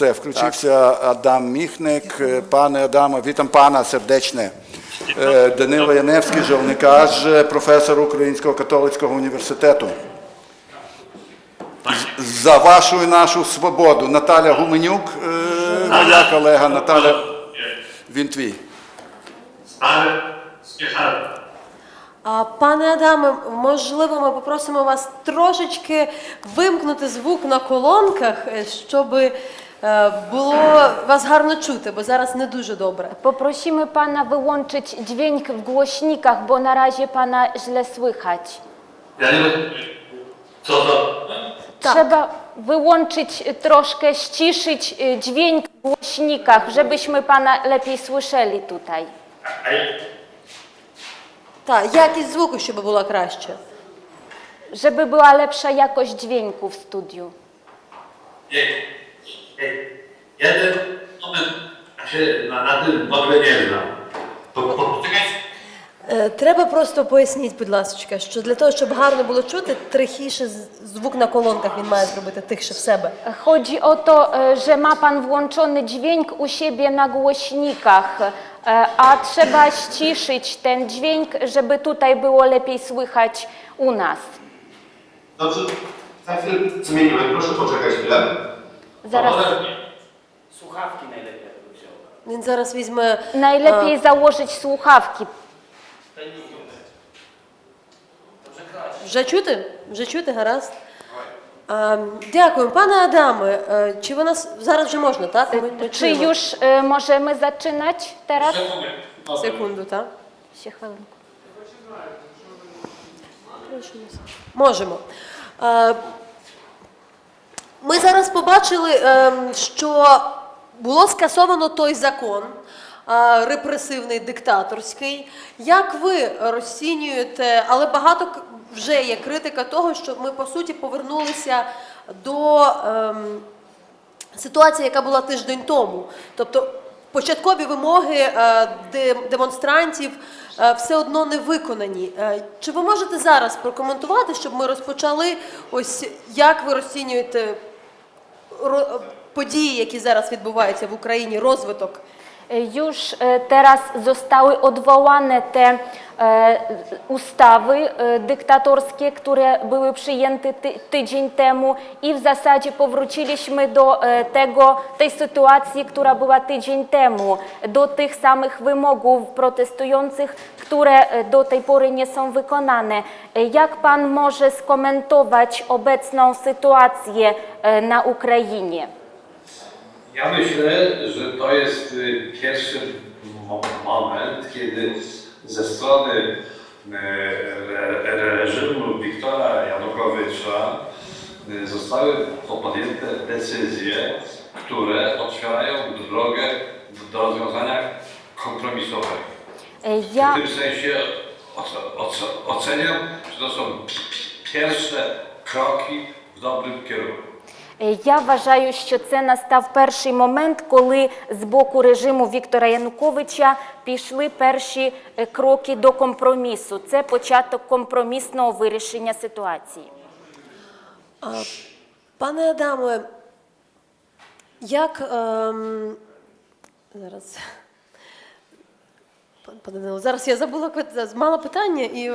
Все, включився Адам Міхник. Е, Пане Адаме, вітам пана сердечне. Е, Данило Яневський, жовникаш, е, професор Українського католицького університету. За вашу і нашу свободу. Наталя Гуменюк, моя колега Наталя, він твій. Пане Адаме, можливо, ми попросимо вас трошечки вимкнути звук на колонках, щоб е, було вас гарно чути, бо зараз не дуже добре. Poprosimy pana wyłączyć dźwięk w głośnikach, bo na razie pana źle słychać. Ja nie wiem, co to. Tak. Trzeba wyłączyć y, troszkę, ściszyć y, dźwięk w głośnikach, żebyśmy pana lepiej słyszeli tutaj. A ja- Так, якість звуку, щоб була краще. Żeby była lepsza jakość dźwięku w studiu. nie, nie. Jeden moment, ja się na, na tym w ogóle nie znam. Po, po, poczekaj. Е, Треба просто поясніть, будь ласка, що для того, щоб гарно було чути, трихіше з- звук на колонках він має зробити тихше в себе. Chodzi o to, e, że ma pan włączony dźwięk u siebie na głośnikach, e, a trzeba ściszyć ten dźwięk, żeby tutaj było lepiej słychać u nas. Dobrze, za chwilę zmieniłem. Proszę poczekać chwilę. Zaraz Słuchawki najlepiej by wziął. Він зараз візьме. najlepiej założyć słuchawki. Вже чути? Вже чути, гаразд. А, дякую, пане Адаме. е, Чи ви нас зараз вже можна, так? Ми, ми Czy чуємо. już e, możemy zaczynać teraz? секунду, так? Ще хвилинку. Можемо. Е, Ми зараз побачили, ем, що було скасовано той закон е, репресивний, диктаторський. Як ви розцінюєте, але багато вже є критика того, що ми по суті повернулися до ем, ситуації, яка була тиждень тому. Тобто початкові вимоги е, де- демонстрантів е, все одно не виконані. Чи ви можете зараз прокоментувати, щоб ми rozpoczęli ось як ви розцінюєте ро- події, які зараз відбуваються в Україні, розвиток? Już e, teraz zostały odwołane te e, ustawy e, dyktatorskie, które były przyjęte ty, tydzień temu i w zasadzie powróciliśmy do tego, tej sytuacji, która była tydzień temu, do tych samych wymogów protestujących, które do tej pory nie są wykonane. Jak pan może skomentować obecną sytuację na Ukrainie? Ja myślę, że to jest y, pierwszy mo- moment, kiedy ze strony y, re- reżimu Wiktora Janukowycza y, zostały podjęte decyzje, które otwierają drogę do rozwiązania kompromisowego. E, Ja... W tym sensie oce- oce- oceniam, że to są pi- pi- pierwsze kroki w dobrym kierunku. Е, Я вважаю, що це настав перший момент, коли з боку режиму Віктора Януковича пішли перші е, кроки до компромісу. Це початок компромісного вирішення ситуації. Пане Адаме, як ем, зараз. Пане Данило, зараз я забула мала питання і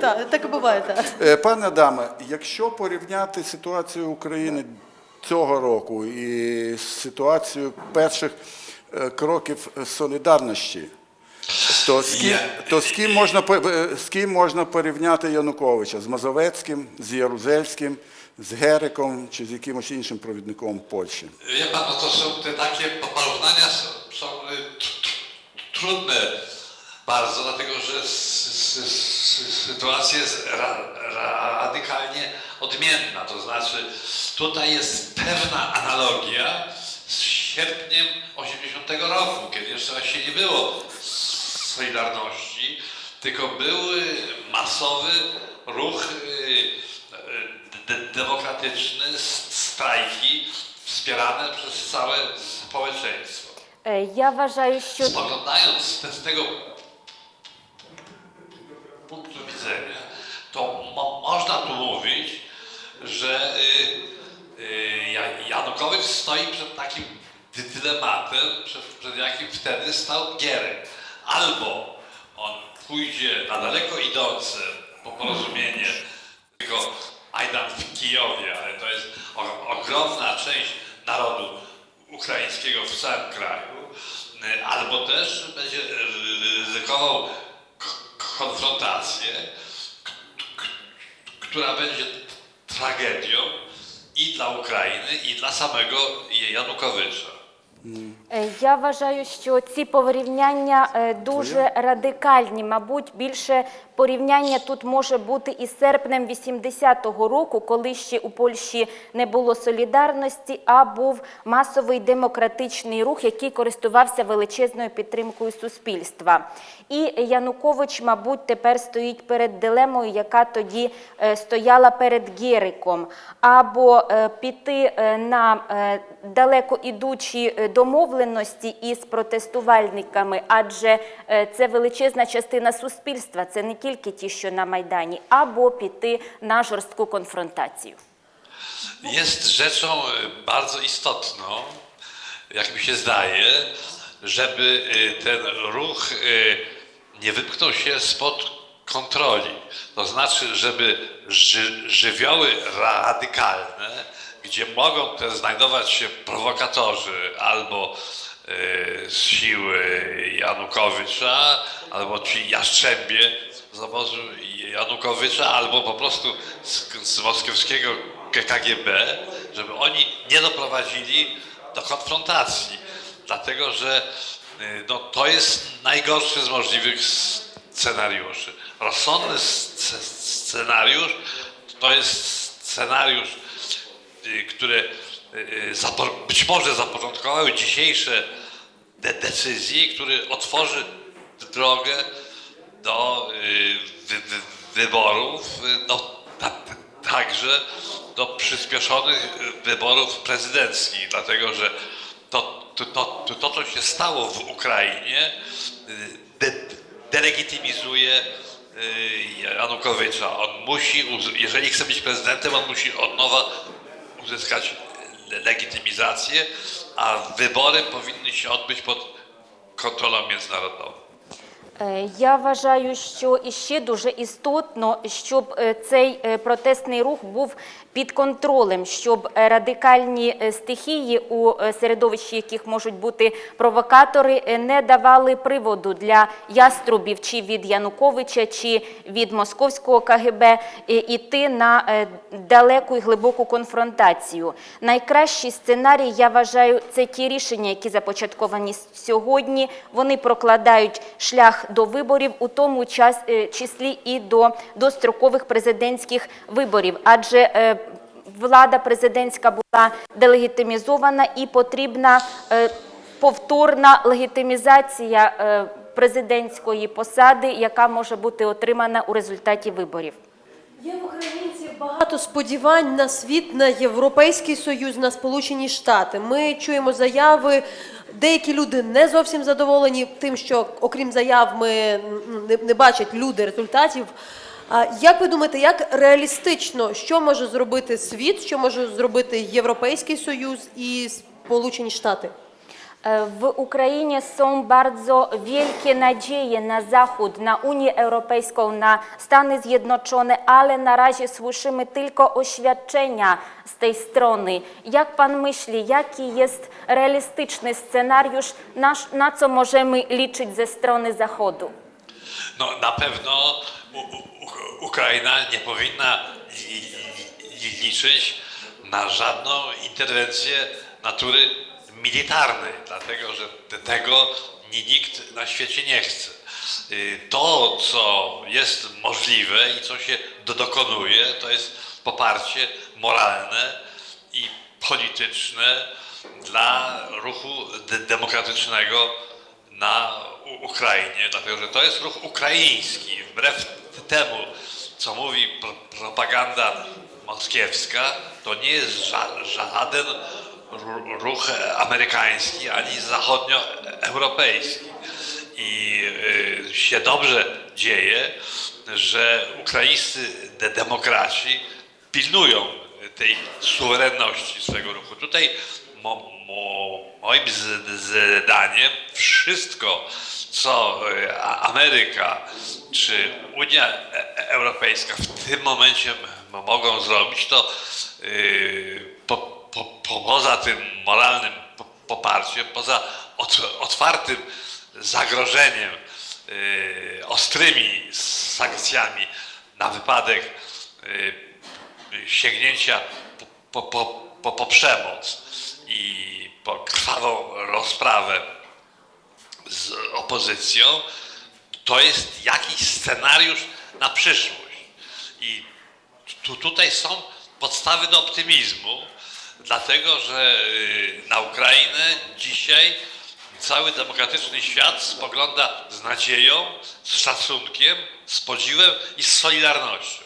так, так і буває. Так. Е, Пане Адаме, якщо порівняти ситуацію України цього року і ситуацію перших е, кроків солідарності, то з ким, то з ким можна е, з ким можна порівняти Януковича? З Мазовецьким, з Ярузельським, з Гериком чи з якимось іншим провідником Польщі? Wie pan, no to są te takie porównania są, są tr- trudne bardzo, dlatego że sytuacja jest radykalnie odmienna. To znaczy, tutaj jest pewna analogia z sierpniem 80 roku, kiedy jeszcze właściwie nie było Solidarności, tylko były masowy ruch y, y, demokratyczny, strajki wspierane przez całe społeczeństwo. E, ja uważam, że... Spoglądając z tego punktu widzenia, to mo- można tu mówić, że y, y, Ja- Janukowicz stoi przed takim dy- dylematem, przed, przed jakim wtedy stał Gierek. Albo on pójdzie na daleko idące po porozumienie tylko Ajdan w Kijowie, ale to jest ogromna część narodu ukraińskiego w całym kraju, y, albo też będzie ryzykował konfrontację, która będzie tragedią i dla Ukrainy, i dla samego Janukowycza. Hmm. Я вважаю, що ці порівняння е, дуже радикальні. Мабуть, більше порівняння тут може бути із серпнем 80-го року, коли ще у Польщі не було солідарності, а був масовий демократичний рух, який користувався величезною підтримкою суспільства. І Янукович, мабуть, тепер стоїть перед дилемою, яка тоді е, стояла перед Гєриком, або е, піти е, на е, далеко ідучі е, домовленості із протестувальниками, адже е, це величезна частина суспільства, це не тільки ті, що на Майдані, або піти на жорстку конфронтацію. Jest rzeczą y, bardzo istotną, jak mi się zdaje, żeby y, ten ruch y, nie wypchnął się spod kontroli. To znaczy, żeby ży, żywioły radykalne, gdzie mogą też znajdować się prowokatorzy albo y, z siły Janukowycza, albo ci Jastrzębie z obozu Janukowycza, albo po prostu z, z moskiewskiego KGB, żeby oni nie doprowadzili do konfrontacji. Dlatego, że y, no, to jest najgorszy z możliwych scenariuszy. Rozsądny sce- scenariusz to jest scenariusz, y, który y, być może zapoczątkowały dzisiejsze de- decyzje, który otworzy drogę do y, wy, wy, wyborów, no, ta, także do przyspieszonych wyborów prezydenckich, dlatego że to, to, to, to, co się stało w Ukrainie, de, delegitymizuje Janukowycza. On musi, jeżeli chce być prezydentem, on musi od nowa uzyskać le- legitymizację, a wybory powinny się odbyć pod kontrolą międzynarodową. Е, Я вважаю, що іще дуже істотно, щоб е, цей е, протестний рух був під контролем, щоб радикальні стихії, у середовищі яких можуть бути провокатори, не давали приводу для яструбів чи від Януковича, чи від московського КГБ іти на далеку і глибоку конфронтацію. Найкращий сценарій, я вважаю, це ті рішення, які започатковані сьогодні. Вони прокладають шлях до виборів, у тому е, числі і до дострокових президентських виборів. Адже е, влада президентська була делегітимізована і потрібна е, повторна легітимізація президентської посади, яка може бути отримана у результаті виборів. Є в українців багато сподівань на світ, на Європейський Союз, на Сполучені Штати. Ми чуємо заяви. Деякі люди не зовсім задоволені тим, що окрім заяв ми не, не бачать люди результатів. А як ви думаєте, як реалістично, що може зробити світ, що може зробити Європейський Союз і Сполучені Штати? E, W Ukrainie są bardzo wielkie nadzieje na Zachód, na Unię Europejską, na Stany Zjednoczone, ale na razie słyszymy tylko oświadczenia z tej strony. Jak pan myśli, jaki jest realistyczny scenariusz, na, na co możemy liczyć ze strony Zachodu? No na pewno Ukraina nie powinna li, li, liczyć na żadną interwencję natury militarnej, dlatego że te- tego ni- nikt na świecie nie chce. Y, To, co jest możliwe i co się do, dokonuje, to jest poparcie moralne i polityczne dla ruchu de- demokratycznego na Ukrainie, dlatego że to jest ruch ukraiński. Wbrew temu, co mówi pro, propaganda moskiewska, to nie jest ża, żaden ruch amerykański ani zachodnioeuropejski. I y, się dobrze dzieje, że ukraińscy de- demokraci pilnują tej suwerenności swego ruchu. Tutaj mo, mo, moim zdaniem wszystko, co A- Ameryka czy Unia Europejska w tym momencie mogą zrobić, to po, po, poza tym moralnym po- poparciem, poza ot, otwartym zagrożeniem yy, ostrymi sankcjami na wypadek yy, sięgnięcia po, po, po, po, po przemoc i po krwawą rozprawę z opozycją, to jest jakiś scenariusz na przyszłość. I tu, tutaj są podstawy do optymizmu, dlatego że y, na Ukrainę dzisiaj cały demokratyczny świat spogląda z nadzieją, z szacunkiem, z podziwem i z solidarnością.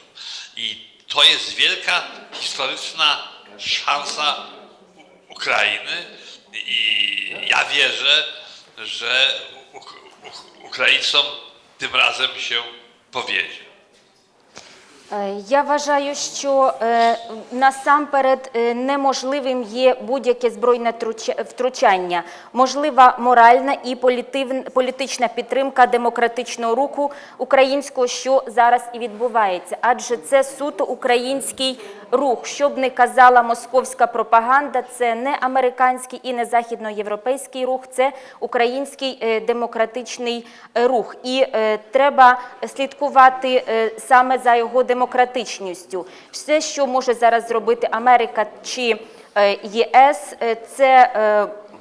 I to jest wielka historyczna szansa Ukrainy i ja wierzę, że Uk- Uk- Ukraińcom tym razem się powiedzie. Е, Я вважаю, що е, насамперед е, неможливим є будь-яке збройне труча- втручання. Можлива моральна і політична підтримка демократичного руху українського, що зараз і відбувається. Адже це суто український рух. Що б не казала московська пропаганда, це не американський і не західноєвропейський рух, це український е, демократичний е, рух. І е, треба слідкувати саме за його демократичністю. Все, що може зараз зробити Америка чи ЄС, це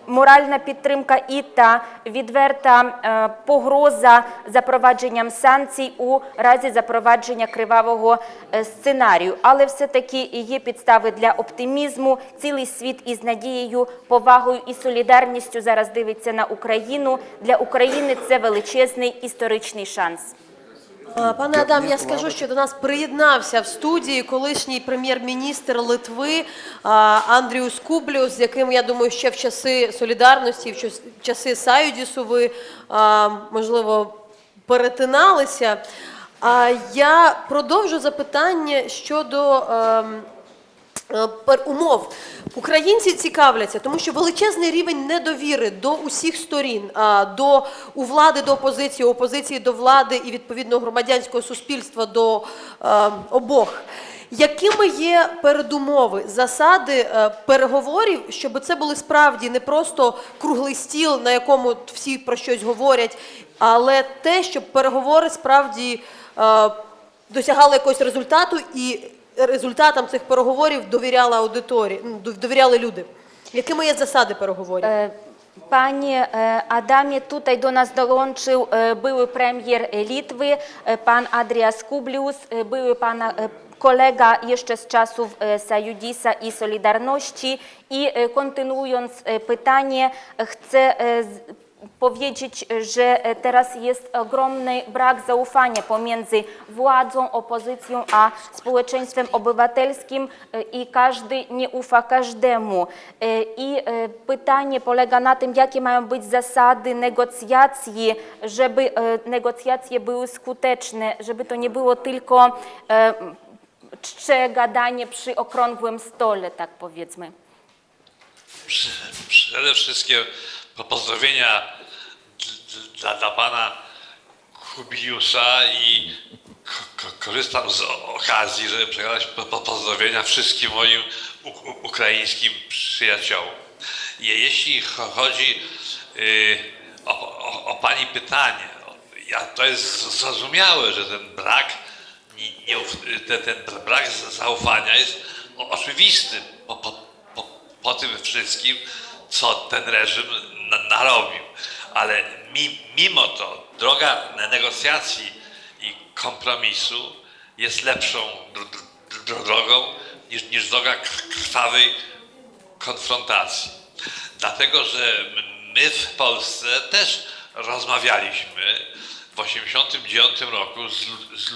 моральна підтримка і та відверта е, погроза запровадженням санкцій у разі запровадження кривавого е, сценарію. Але все-таки є підстави для оптимізму. Цілий світ із надією, повагою і солідарністю зараз дивиться на Україну. Для України це величезний історичний шанс. Пане Адам, я скажу, що до нас приєднався в студії колишній прем'єр-міністр Литви Андріус Кубліус, з яким я думаю, ще в часи солідарності, в часи Саюдісу ви можливо перетиналися. А я продовжу запитання щодо. Е, умов. Українці цікавляться, тому що величезний рівень недовіри до усіх сторін, до у влади до опозиції, опозиції до влади і відповідно громадянського суспільства до е, обох. Якими є передумови, засади е, переговорів, щоб це були справді не просто круглий стіл, на якому всі про щось говорять, але те, щоб переговори справді досягали якогось результату і результатам цих переговорів довіряла аудиторія, довіряли люди? Якими є засади переговорів? Е, пані е, Адамі, тут до нас долончив е, бивий прем'єр Літви, пан Адріас Кубліус, бивий пана kolega jeszcze z czasów Sajudisa i Solidarności i kontynuując pytanie, chcę powiedzieć, że e, teraz jest ogromny brak zaufania pomiędzy władzą, opozycją a społeczeństwem obywatelskim e, i każdy nie ufa każdemu. E, I pytanie polega na tym, jakie mają być zasady negocjacji, żeby negocjacje były skuteczne, żeby to nie było tylko czcze gadanie przy okrągłym stole, tak powiedzmy. Prze- Przede wszystkim po- pozdrowienia dla, dla pana Kubiliusa i ko- ko- korzystam z okazji, żeby przekazać po- po- pozdrowienia wszystkim moim ukraińskim przyjaciołom. Je- Jeśli cho- chodzi y, o, o, o pani pytanie, ja, to jest zrozumiałe, że ten brak nie, ten, ten brak zaufania jest oczywisty po, po, po, po tym wszystkim, co ten reżim narobił. Ale mi, mimo to droga ne- negocjacji i kompromisu jest lepszą dr, dr, drogą niż, niż droga krwawej konfrontacji. Dlatego, że my w Polsce też rozmawialiśmy w 1989 roku z, z,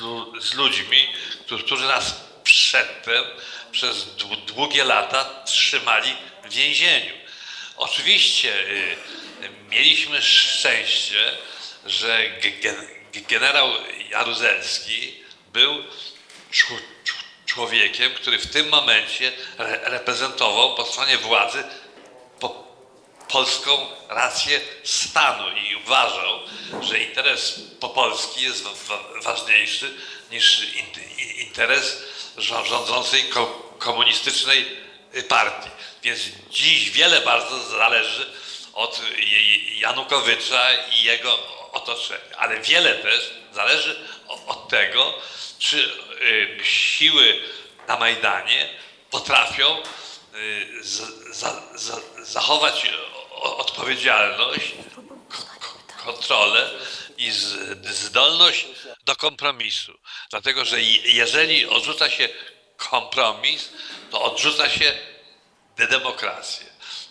z ludźmi, którzy, nas przedtem przez dłu- długie lata trzymali w więzieniu. Oczywiście y, mieliśmy szczęście, że ge- gen- generał Jaruzelski był czł- czł- człowiekiem, który w tym momencie re- reprezentował po stronie władzy polską rację stanu i uważał, że interes po Polski jest wa- wa- ważniejszy niż interes rzą- rządzącej ko- komunistycznej partii. Więc dziś wiele bardzo zależy od Janukowycza i jego otoczenia, ale wiele też zależy od tego, czy y, siły na Majdanie potrafią y, zachować odpowiedzialność, kontrolę i zdolność do kompromisu. Dlatego, że je- jeżeli odrzuca się kompromis, to odrzuca się demokrację.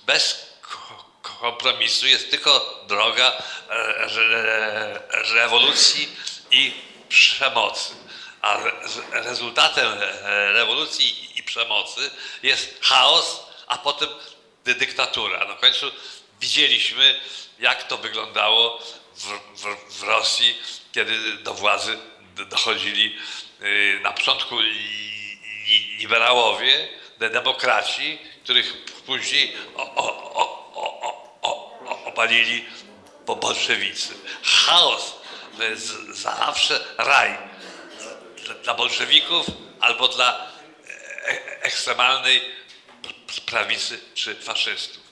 Bez ko- kompromisu jest tylko droga re, rewolucji i przemocy. A re, rezultatem rewolucji i przemocy jest chaos, a potem dy- dyktatura. Na końcu widzieliśmy, jak to wyglądało w, w, w Rosji, kiedy do władzy dochodzili y, na początku li- li- liberałowie, de- demokraci, których później o, o, o, o, o, o, o, obalili bo bolszewicy. Chaos to jest zawsze raj dla, bolszewików albo dla e, ekstremalnej p- prawicy czy faszystów.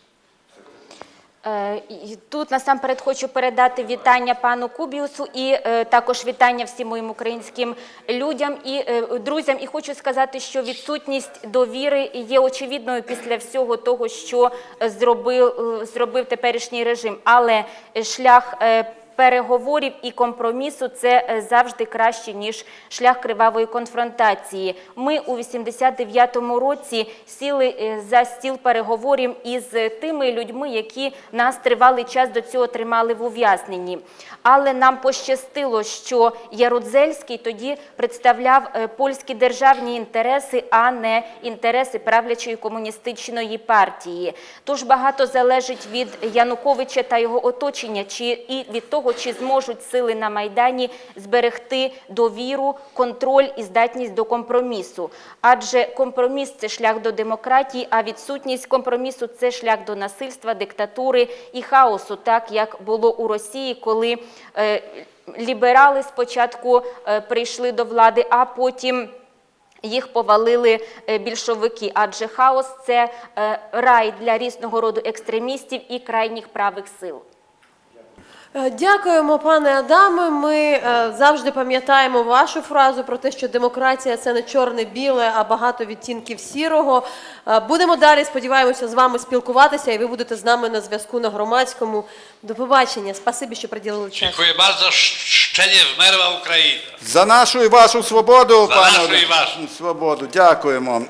Е, і Тут насамперед хочу передати вітання пану Кубіусу і е, також вітання всім моїм українським людям і е, друзям. І хочу сказати, що відсутність довіри є очевидною після всього того, що зробив, зробив теперішній режим. Але шлях переговорів і компромісу це е, завжди краще, ніж шлях кривавої конфронтації. Ми у 89-му році сіли е, за стіл переговорів із тими людьми, які нас тривалий час до цього тримали в ув'язненні. Але нам пощастило, що Ярудзельський тоді представляв е, польські державні інтереси, а не інтереси правлячої комуністичної партії. Тож багато залежить від Януковича та його оточення, чи і від того, чи зможуть сили на майдані зберегти довіру, контроль і здатність до компромісу. Адже компроміс це шлях до демократії, а відсутність компромісу це шлях до насильства, диктатури і хаосу, так як було у Росії, коли е, ліберали спочатку е, прийшли до влади, а потім. Їх повалили е, більшовики, адже хаос це рай для різного роду екстремістів і крайніх правих сил. Е, Дякуємо, пане Адаме. Ми е, завжди пам'ятаємо вашу фразу про те, що демократія це не чорне-біле, а багато відтінків сірого. Е, Будемо далі, сподіваємося, з вами спілкуватися, і ви будете з нами на зв'язку на громадському. До побачення. Спасибі, що приділили час. Dziękuję bardzo. Szczenie wmerła Ukraina. За нашу і вашу свободу, За пане нашу і вашу. свободу. Дякуємо.